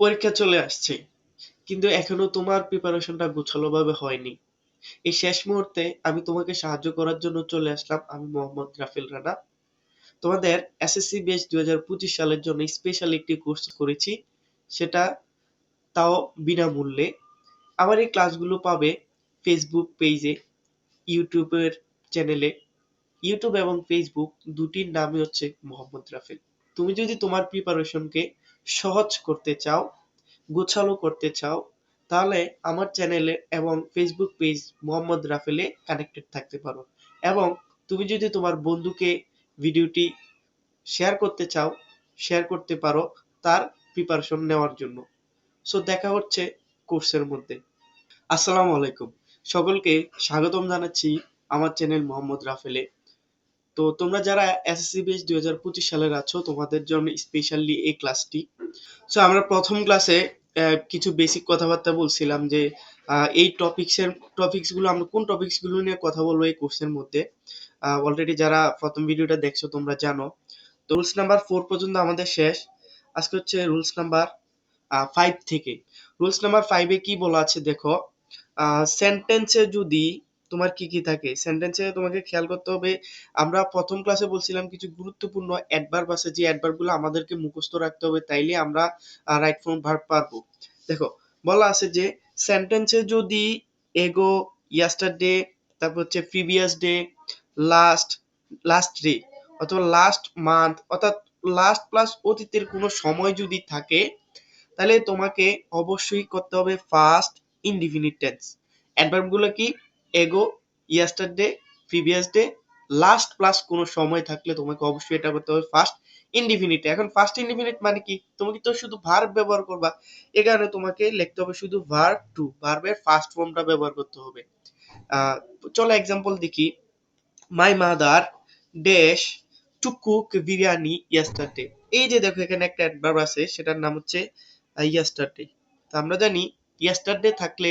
পরীক্ষা চলে আসছে। কিন্তু এখনও তোমার প্রিপারেশনটা গোছালোভাবে হয়নি। এই শেষ মুহূর্তে আমি তোমাকে সাহায্য করার জন্য চলে আসলাম আমি মোহাম্মদ রাফেল রানা। তোমাদের এসএসসি বেস দুই হাজার পঁচিশ সালের জন্য স্পেশাল একটি কোর্স করেছি। সেটা তাও বিনামূল্যে। আমার এই ক্লাসগুলো পাবে ফেসবুক পেজে ইউটিউবের চ্যানেলে ইউটিউব এবং ফেসবুক দুটির নামই হচ্ছে মোহাম্মদ রাফেল। তুমি যদি তোমার প্রিপারেশনকে সহজ করতে চাও, গোছালো করতে চাও, তাহলে আমার চ্যানেলে এবং ফেসবুক পেজ মোহাম্মদ রাফেলে কানেক্টেড থাকতে পারো। এবং তুমি যদি তোমার বন্ধুকে ভিডিওটি শেয়ার করতে চাও শেয়ার করতে পারো তার প্রিপারেশন নেওয়ার জন্য। সো দেখা হচ্ছে কোর্সের মধ্যে। আসসালামু আলাইকুম। সকলকে স্বাগতম জানাচ্ছি আমার চ্যানেল মোহাম্মদ রাফেলে। তো তোমরা যারা এসএসসি বেস দুই হাজার পঁচিশ সালের আছো, তোমাদের জন্য স্পেশালি এই ক্লাসটি সো আমরা প্রথম ক্লাসে কিছু বেসিক কথাবার্তা বলছিলাম যে এই টপিক্সের টপিক্সগুলো আমরা, কোন টপিক্সগুলো নিয়ে কথা বলব এই কোর্সের মধ্যে? অলরেডি যারা প্রথম ভিডিওটা দেখছ, তোমরা জানো। তো রুলস নাম্বার ফোর পর্যন্ত আমাদের শেষ। আজকে হচ্ছে রুলস নাম্বার ফাইভ থেকে। রুলস নাম্বার ফাইভে কি বলা আছে, দেখো। সেন্টেন্সে যদি তোমার কি কি থাকে? সেন্টেন্সে তোমাকে খেয়াল করতে হবে, আমরা প্রথম ক্লাসে বলছিলাম কিছু গুরুত্বপূর্ণ অ্যাডভার্ব আছে, যে অ্যাডভার্বগুলো আমাদেরকে মুখস্থ রাখতে হবে, তাইলে আমরা রাইট ফর্ম ভার্ব পারব। দেখো, বলা আছে যে সেন্টেন্সে যদি এগো ইয়াস্টারডে তারপর হচ্ছে previous day last last day অথবা লাস্ট মান্থ অর্থাৎ লাস্ট প্লাস অতীতের কোনো সময় যদি থাকে তাহলে তোমাকে অবশ্যই করতে হবে ফার্স্ট ইনডিফিনিট টেন্স অ্যাডভার্বগুলো কি? Ago yesterday previous day last plus কোনো সময় থাকলে তোমাকে অবশ্যই এটা করতে হবে ফার্স্ট ইনডিফিনিট এখন ফার্স্ট ইনডিফিনিট মানে কি? তুমি তো শুধু ভার্ব ব্যবহার করবা? এ কারণে তোমাকে লিখতে হবে শুধু ভার্ব টু ভার্বের ফার্স্ট ফর্মটা ব্যবহার করতে হবে। চলো এক্সাম্পল দেখি। My mother dash to cook biryani yesterday এই যে দেখো এখানে একটা অ্যাডভার্ব আছে, সেটার নাম হচ্ছে ইয়াস্টারডে তো আমরা জানি ইয়াস্টারডে থাকলে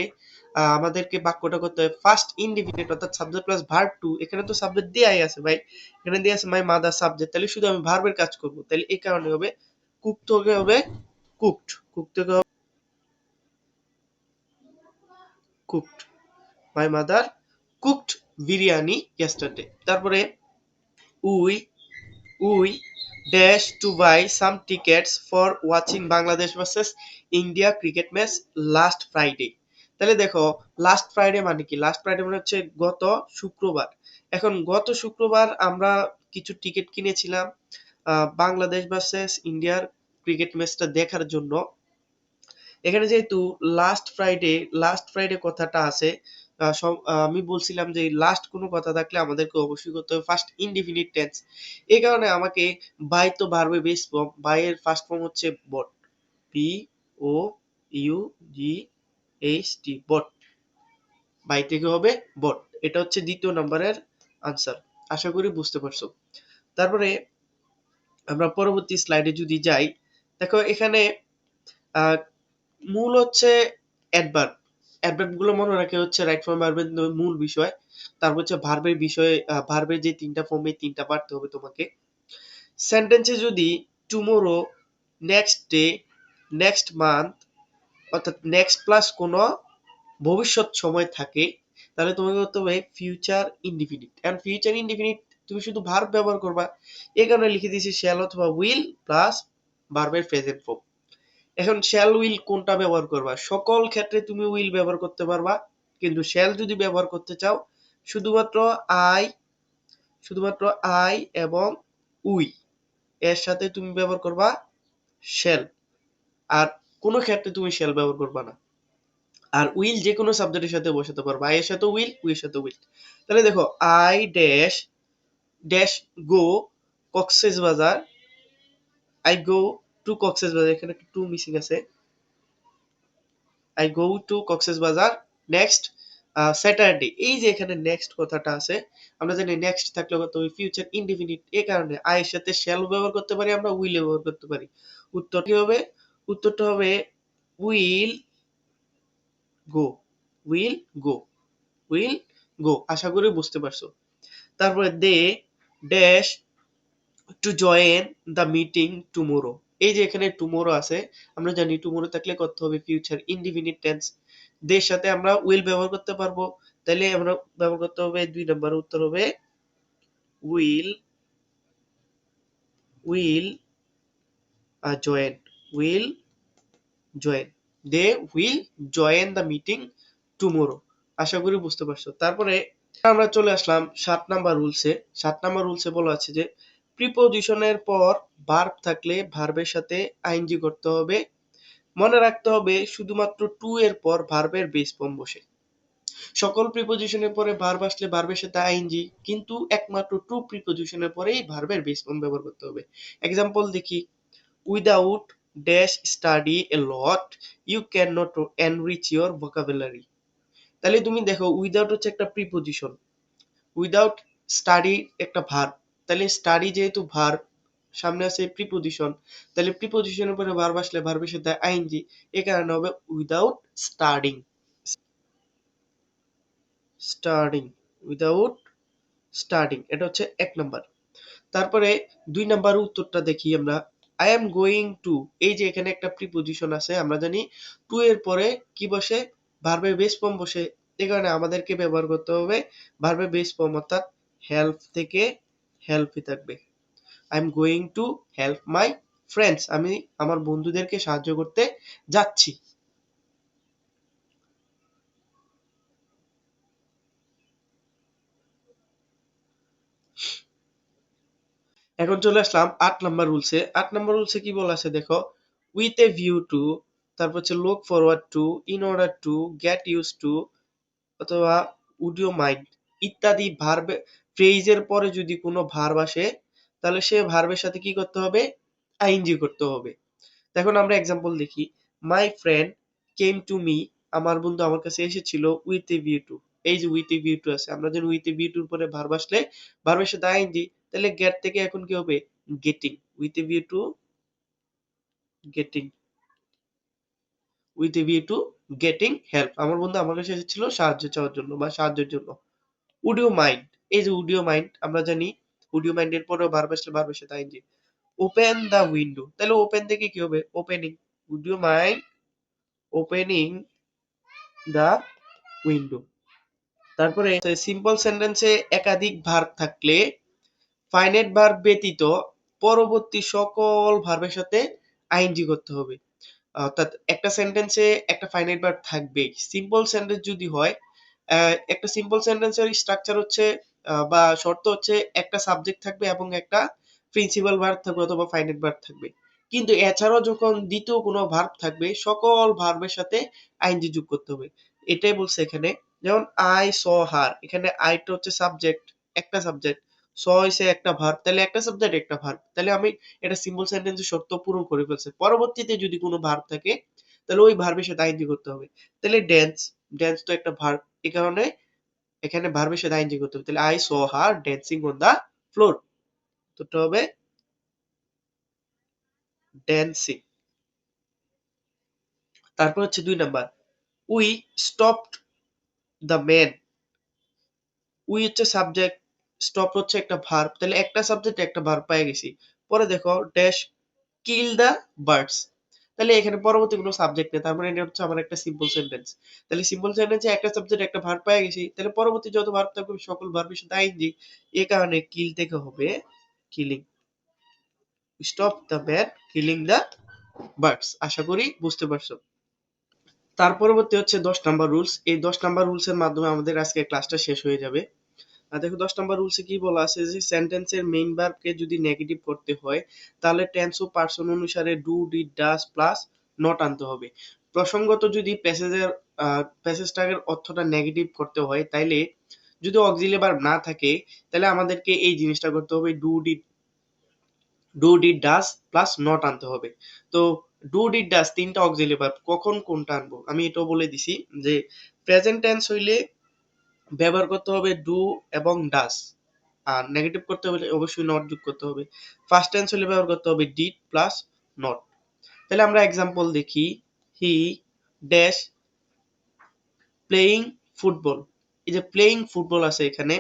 আমাদেরকে বাক্যটা করতে হয় ফার্স্ট ইনডিফিনিট অর্থাৎ সাবজেক্ট প্লাস ভার্ব টু এখানে তো সাবজেক্ট দেয়াই আছে ভাই। এখানে দেয়া আছে মাই মাদার সাবজেক্ট তাহলে শুধু আমি ভার্বের কাজ করব। তাহলে এই কারণে হবে কুক থেকে হবে কুকড কুক থেকে হবে cooked my mother cooked biryani yesterday তারপরে, we we dash to buy some tickets for watching Bangladesh versus India cricket match last Friday তাহলে দেখো লাস্ট ফ্রাইডে মানে কি? লাস্ট ফ্রাইডে মানে হচ্ছে গত শুক্রবার। এখন গত শুক্রবার আমরা কিছু টিকিট কিনেছিলাম বাংলাদেশ ভার্সেস ইন্ডিয়ার ক্রিকেট ম্যাচটা দেখার জন্য। এখানে যেহেতু লাস্ট ফ্রাইডে লাস্ট ফ্রাইডে কথাটা আছে আমি বলছিলাম যে লাস্ট কোনো কথা থাকলে আমাদেরকে অবশ্যই করতে হবে ফার্স্ট ইনডিফিনিট টেন্স এই কারণে আমাকে বাই তো ভার্বে বেস ফর্ম বাই এর ফার্স্ট ফর্ম হচ্ছে bought P O U G H bought buy থেকে হবে বট এটা হচ্ছে দ্বিতীয় নাম্বারের আনসার আশা করি বুঝতে পারছ। তারপরে আমরা পরবর্তী স্লাইডে যদি যাই, দেখো এখানে মূল হচ্ছে অ্যাডভার্ব অ্যাডভার্বগুলো মনে রাখে হচ্ছে রাইট ফর্ম ভার্বের মূল বিষয়। তারপর হচ্ছে ভার্বের বিষয়ে ভার্বের যে তিনটা ফর্মে তিনটা পারতে হবে তোমাকে। সেন্টেন্সে যদি tomorrow next day next month অর্থাৎ নেক্সট প্লাস কোনো ভবিষ্যৎ সময় থাকে, তাহলে তোমাকে করতে হবে future indefinite and future indefinite তুমি শুধু ভার্ব ব্যবহার করবা এই কারণে লিখে দিয়েছি শ্যাল অথবা উইল প্লাস ভার্বের প্রেজেন্ট ফর্ম এখন শ্যাল উইল কোনটা ব্যবহার করবা? সকল ক্ষেত্রে তুমি উইল ব্যবহার করতে পারবা, কিন্তু শ্যাল যদি ব্যবহার করতে চাও, শুধুমাত্র আই শুধুমাত্র আই এবং উই এর সাথে তুমি ব্যবহার করবা শ্যাল আর কোনো ক্ষেত্রে তুমি শ্যাল ব্যবহার করবা না। আর উইল যে কোনো সাবজেক্টের সাথে বসাতে পারবা। আই এর সাথে উইল উই এর সাথে উইল তাহলে দেখো I dash dash go Cox's Bazar. I go to Cox's Bazar. এখানে একটা টু মিসিং আছে। I go to Cox's Bazar. Next Saturday এই যে এখানে নেক্সট কথাটা আছে, আমরা জানি নেক্সট থাকলে কত ফিউচার ইনডিফিনিট এই কারণে আই এর সাথে শ্যাল ব্যবহার করতে পারি, আমরা উইল ব্যবহার করতে পারি। উত্তর কি হবে? উত্তরটা হবে will go will go will go আশা করি বুঝতে পারছ। তারপরে they dash to join the meeting tomorrow. এই যে এখানে টুমোরো আছে, আমরা জানি টুমোরো থাকলে করতে হবে ফিউচার ইনডিফিনিট টেন্স দের সাথে আমরা উইল ব্যবহার করতে পারব। তাহলে আমরা ব্যবহার করতে হবে দুই নম্বর উত্তর হবে will will join will join they will join the meeting tomorrow আশা করি বুঝতে পারছ। তারপরে আমরা চলে আসলাম সাত নাম্বার রুলসে সাত নাম্বার রুলসে বলা আছে যে প্রিপোজিশনের পর ভার্ব থাকলে ভার্বের সাথে আইনজি করতে হবে। মনে রাখতে হবে শুধুমাত্র টু এর পর ভার্বের বেস ফর্ম বসে। সকল প্রিপোজিশনের পরে ভার্ব আসলে ভার্বের সাথে আইনজি কিন্তু একমাত্র টু প্রিপোজিশনের পরেই ভার্বের বেস ফর্ম ব্যবহার করতে হবে। এক্সাম্পল দেখি। Without dash study a lot you can not enrich your vocabulary তাহলে তুমি দেখো উইদাউট হচ্ছে একটা প্রিপোজিশন উইদাউট স্টাডি একটা ভার তাহলে স্টাডি যেহেতু ভার সামনে আছে প্রিপোজিশন তাহলে প্রিপোজিশনের পরে ভার্ব আসলে ভার্বের সাথে আইনজি এ কারণে হবে without studying starting without starting এটা হচ্ছে এক নাম্বার তারপরে দুই নাম্বার উত্তরটা দেখি আমরা আই এম গোয়িং টু এই যে এখানে একটা প্রিপোজিশন আছে, আমরা জানি টু এর পরে কি বসে? ভার্বের বেস ফর্ম বসে। এই কারণে আমাদেরকে ব্যবহার করতে হবে ভার্বের বেস ফর্ম অর্থাৎ হেল্প থেকে হেল্পই থাকবে। I am going to help my friends আমি আমার বন্ধুদেরকে সাহায্য করতে যাচ্ছি। এখন চলে আসলাম আট নাম্বার রুলসে আট নাম্বার রুলসে কি বলা আছে দেখো? উইথ এ ভিউ টু তারপর হচ্ছে look forward to in order to get use to অথবা উড ইউ মাইন্ড ইত্যাদি ভার্ব ফ্রেজের পরে যদি কোনো ভার্ব আসে, তাহলে সে ভার্বের সাথে কি করতে হবে? আইনজি করতে হবে। এখন আমরা এক্সাম্পল দেখি। My friend came to me আমার বন্ধু আমার কাছে এসেছিল উইথ এ ভিউ টু এই যে উইথ এ ভিউ টু আছে, আমরা জানি উইথ এ ভিউ টুর পরে ভার্ব আসলে ভার্বের সাথে আইনজি তাহলে গেট থেকে এখন কি হবে? Getting with a view to getting with a view to getting help আমার বন্ধু আমার কাছে এসেছিল সাহায্য চাওয়ার জন্য বা সাহায্যের জন্য। উড ইউ মাইন্ড এই যে উড ইউ মাইন্ড আমরা জানি উড ইউ মাইন্ড এর পরেও ভার্ব আসলে ভার্বের সাথে আইনজি ওপেন দ্য উইন্ডো তাহলে ওপেন থেকে কি হবে? Opening would you mind opening the window তারপরে সিম্পল সেন্টেন্সে একাধিক ভার্ব থাকলে ফাইনাইট ভার্ব ব্যতীত পরবর্তী সকল ভার্বের সাথে আইনজি করতে হবে। অর্থাৎ একটা সেন্টেন্সে একটা ফাইনাইট ভার্ব থাকবেই সিম্পল সেন্টেন্স যদি হয় একটা সিম্পল সেন্টেন্সের স্ট্রাকচার হচ্ছে বা শর্ত হচ্ছে একটা সাবজেক্ট থাকবে এবং একটা প্রিন্সিপাল ভার্ব থাকবে অথবা ফাইনাইট ভার্ব থাকবে। কিন্তু এছাড়াও যখন দ্বিতীয় কোনো ভার্ব থাকবে, সকল ভার্বের সাথে আইনজি যোগ করতে হবে। এটাই বলছে এখানে। যেমন আই স হার এখানে আইটা হচ্ছে সাবজেক্ট একটা সাবজেক্ট স হইছে একটা ভার্ব তাহলে একটা সাবজেক্ট একটা ভার্ব তাহলে আমি এটা সিম্পল সেন্টেন্সের শর্ত পূরণ করে ফেলছে। পরবর্তীতে যদি কোনো ভার্ব থাকে, তাহলে ওই ভার্বের সাথে আইনজি করতে হবে। তাহলে ড্যান্স ড্যান্স তো একটা ভার্ব এই কারণে এখানে ভার্বের সাথে আইনজি করতে হবে। তাহলে I saw her dancing on the floor তো হবে ড্যান্সিং তারপর হচ্ছে দুই number. We stopped the man we হচ্ছে সাবজেক্ট স্টপ হচ্ছে একটা ভার্ব তাহলে একটা সাবজেক্ট একটা ভার্ব পেয়ে গেছি। পরে দেখো ড্যাশ কিল দ্য বার্ডস তাহলে এখানে পরবর্তী কোনো সাবজেক্ট তার মানে এটা হচ্ছে আমার একটা সিম্পল সেন্টেন্স তাহলে সিম্পল সেন্টেন্সে একটা সাবজেক্ট একটা ভার্ব পেয়ে গেছি, তাহলে পরবর্তী যত ভার্ব থাকবে সকল ভার্বের সাথে আইনজি এই কারণে কিল থেকে হবে killing stop the man killing the birds আশা করি বুঝতে পারছ। তার পরবর্তী হচ্ছে দশ নাম্বার রুলস এই দশ নাম্বার রুলস এর মাধ্যমে আমাদের আজকে ক্লাসটা শেষ হয়ে যাবে। দেখো দশ নম্বর রুলসে কি বলা আছে যে সেন্টেন্সের মেইন ভার্বকে যদি নেগেটিভ করতে হয়, তাহলে টেন্স ও পার্সন অনুসারে do did does plus not আনতে হবে। প্রসঙ্গত যদি প্যাসেজের প্যাসেজটার অর্থটা নেগেটিভ করতে হয়, তাইলে যদি অক্সিলি ভার্ব না থাকে তাহলে আমাদেরকে এই জিনিসটা করতে হবে do did do did does plus not আনতে হবে। তো ডু ডিড ডাস তিনটা অক্সিলি ভার্ব কখন কোনটা আনব? আমি এটাও বলে দিছি যে প্রেজেন্ট টেন্স হইলে ব্যবহার করতে হবে ডু এবং ডাস আর নেগেটিভ করতে হলে অবশ্যই নট যোগ করতে হবে। ফার্স্ট টেন্স হলে ব্যবহার করতে হবে ডিড প্লাস নট তাহলে আমরা এক্সাম্পল দেখি। হি ড্যাশ প্লেয়িং ফুটবল এই যে প্লেয়িং ফুটবল আছে এখানে।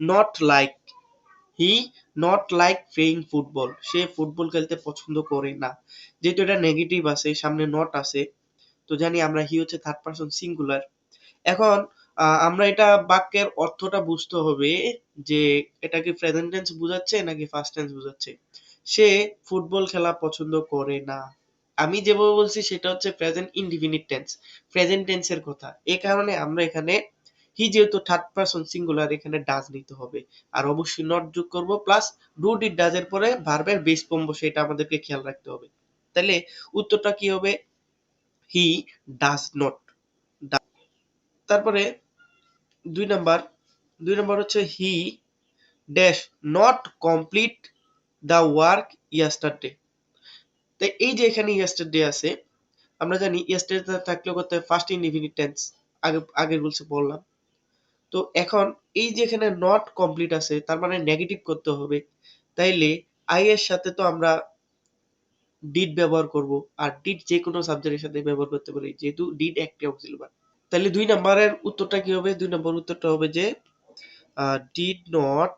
Not like he not like playing football say football খেলতে পছন্দ করে না। যেহেতু এটা নেগেটিভ আছে, সামনে নট আছে। তো জানি আমরা হি হচ্ছে থার্ড পারসন সিঙ্গুলার এখন আমরা এটা বাক্যের অর্থটা বুঝতে হবে যে এটা কি প্রেজেন্ট টেন্স বোঝাচ্ছে নাকি ফার্স্ট টেন্স বোঝাচ্ছে। সে ফুটবল খেলা পছন্দ করে না। আমি যেভাবে বলছি সেটা হচ্ছে প্রেজেন্ট ইনডিফিনিট টেন্স প্রেজেন্ট টেন্সের কথা। এই কারণে আমরা এখানে হি যেহেতু থার্ড পারসন সিঙ্গুলার এখানে ডাজ নিতে হবে। আর অবশ্যই নট যোগ করব প্লাস ডু ডিড ডাজ এর পরে ভার্বের বেস ফর্ম বসে এটা আমাদেরকে খেয়াল রাখতে হবে। তাহলে উত্তরটা কি হবে? হি ডাজ নট তারপরে দুই নাম্বার দুই নাম্বার হচ্ছে he dash not complete the work yesterday তো এই যে এখানে ইয়াস্টারডে আছে, আমরা জানি ইয়াস্টারডে থাকলে করতে ফার্স্ট ইনডিফিনিট টেন্স আগে আগের রুলসে বললাম। তো এখন এই যে এখানে নট কমপ্লিট আছে, তার মানে নেগেটিভ করতে হবে, তাইলে আই এর সাথে তো আমরা ডিড ব্যবহার করব, আর ডিড যে কোনো সাবজেক্টের সাথে ব্যবহার করতে পারি, যেহেতু ডিড একটি অক্সিলারি ভার্ব তাহলে দুই নম্বরের উত্তরটা কি হবে? দুই নম্বর উত্তরটা হবে যে did not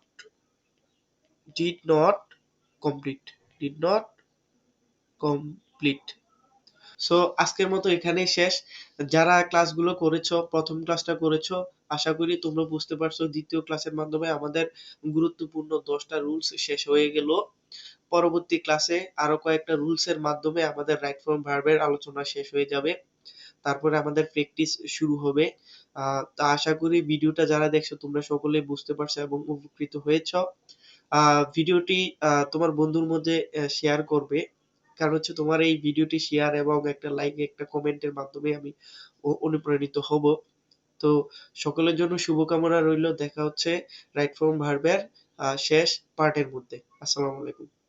did not complete did not complete so আজকের মতো এখানেই শেষ। যারা ক্লাসগুলো করেছ, প্রথম ক্লাসটা করেছ, আশা করি তোমরা বুঝতে পারছ দ্বিতীয় ক্লাসের মাধ্যমে আমাদের গুরুত্বপূর্ণ দশটা রুলস শেষ হয়ে গেল। পরবর্তী ক্লাসে আরও কয়েকটা রুলস এর মাধ্যমে আমাদের রাইট ফর্ম ভার্বের আলোচনা শেষ হয়ে যাবে। তারপরে আমাদের প্র্যাকটিস শুরু হবে। তা আশা করি ভিডিওটা যারা দেখছ, তোমরা সকলেই বুঝতে পারছ এবং উপকৃত হয়েছ। ভিডিওটি তোমার বন্ধুর মধ্যে শেয়ার করবে। কারণ হচ্ছে তোমার এই ভিডিওটি শেয়ার এবং একটা লাইক একটা কমেন্টের মাধ্যমে আমি অনুপ্রাণিত হব। তো সকলের জন্য শুভকামনা রইল। দেখা হচ্ছে রাইট ফর্ম ভার্বের শেষ পার্টের মধ্যে। আসসালামু আলাইকুম।